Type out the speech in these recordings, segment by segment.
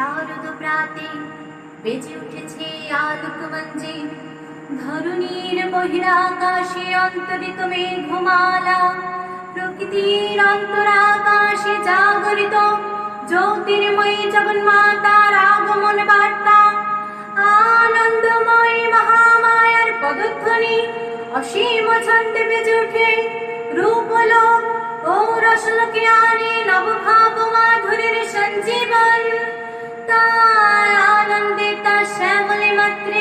শারদ প্রাতে বেজে উঠেছে আলোক মঞ্জে ধরুণীর বহিরাকাশে অন্তরিত মেঘমালা, প্রকৃতির অন্তরাকাশে জাগরিত জগন্মাতার আগমন বার্তা। আনন্দময় মহামায়ার পদধ্বনি অসীম ছন্দে বেজে ওঠে। রূপলোক ও রসলকে আনে নবভাব মাধুরীর সঞ্জীবন।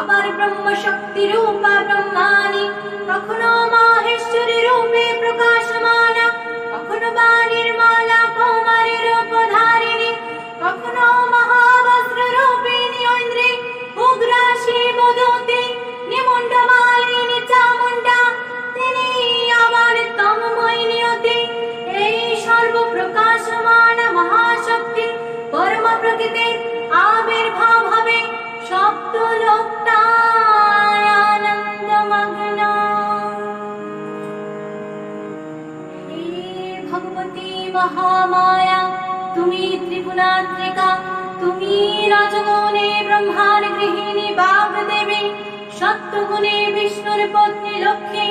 আবার ব্রহ্ম শক্তি রূপা ব্রহ্মাণী। কখনো মাহেশ্বরী রূপে প্রকাশমানা কখনো বাণীর মালা কৌমারী রূপধারিণী কখনো মহাবস্ত্র রূপিণী ঐন্দ্রী উগ্রাসী বদতি নিমুণ্ডমালিনী চামুণ্ডা তিনি আবার তমময় নিয়তি। এই সর্বপ্রকাশমান মহাশক্তি, পরম প্রকৃতি আবির্ভাব হবে সপ্ত রাজগণে ব্রহ্মার গৃহিণী বাগদেবী, সত্যগুণে বিষ্ণুর পত্নী লক্ষ্মী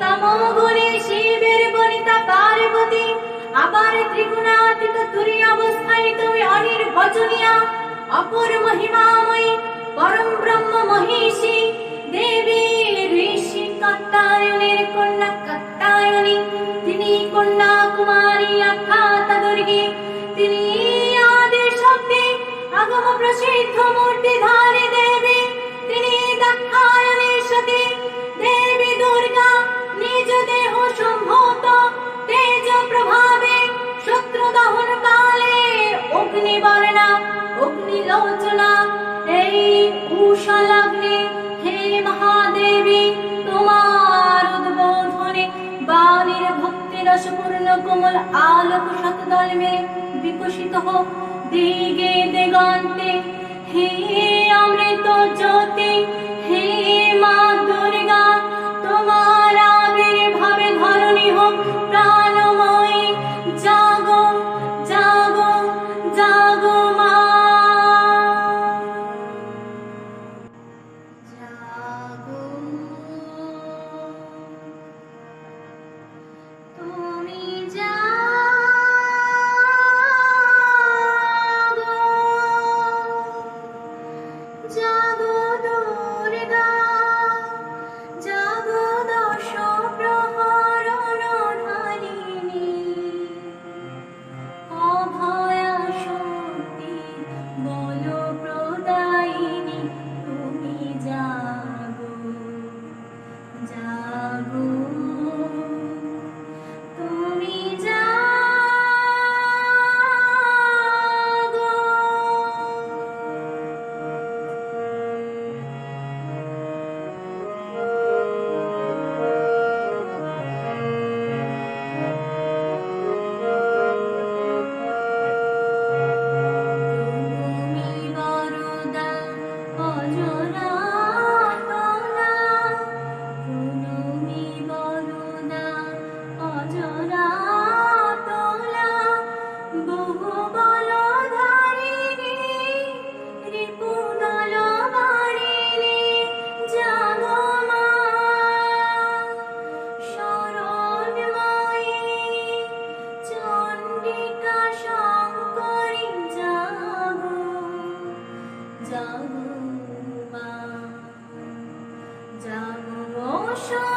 তমগুণে শিবের বনিতা পার্বতী, আবার ত্রিগুণাতীত তুরি অবস্থায় তুমি অনির্বচনীয়া, অপর মহিমাময়ী, পরম ব্রহ্ম মহিষী, দেবী ঋষি কাত্তায়নের প্রসিদ্ধ মূর্তি ধারী দেবী, তিনি দেবী নিজ দেহ সম্ভূত, তেজ অগ্নি বর্ণা অগ্নি লোচনা এই উষা হে মহাদেবী, তোমার উদ্বোধনে বাণীর ভক্তি রসপূর্ণ কোমল আলোক শতদল মেলে বিকশিত হোক। দিগে দিগন্তে হে অমৃত জ্যোতি হে মা দুর্গা তোমার myself. যাব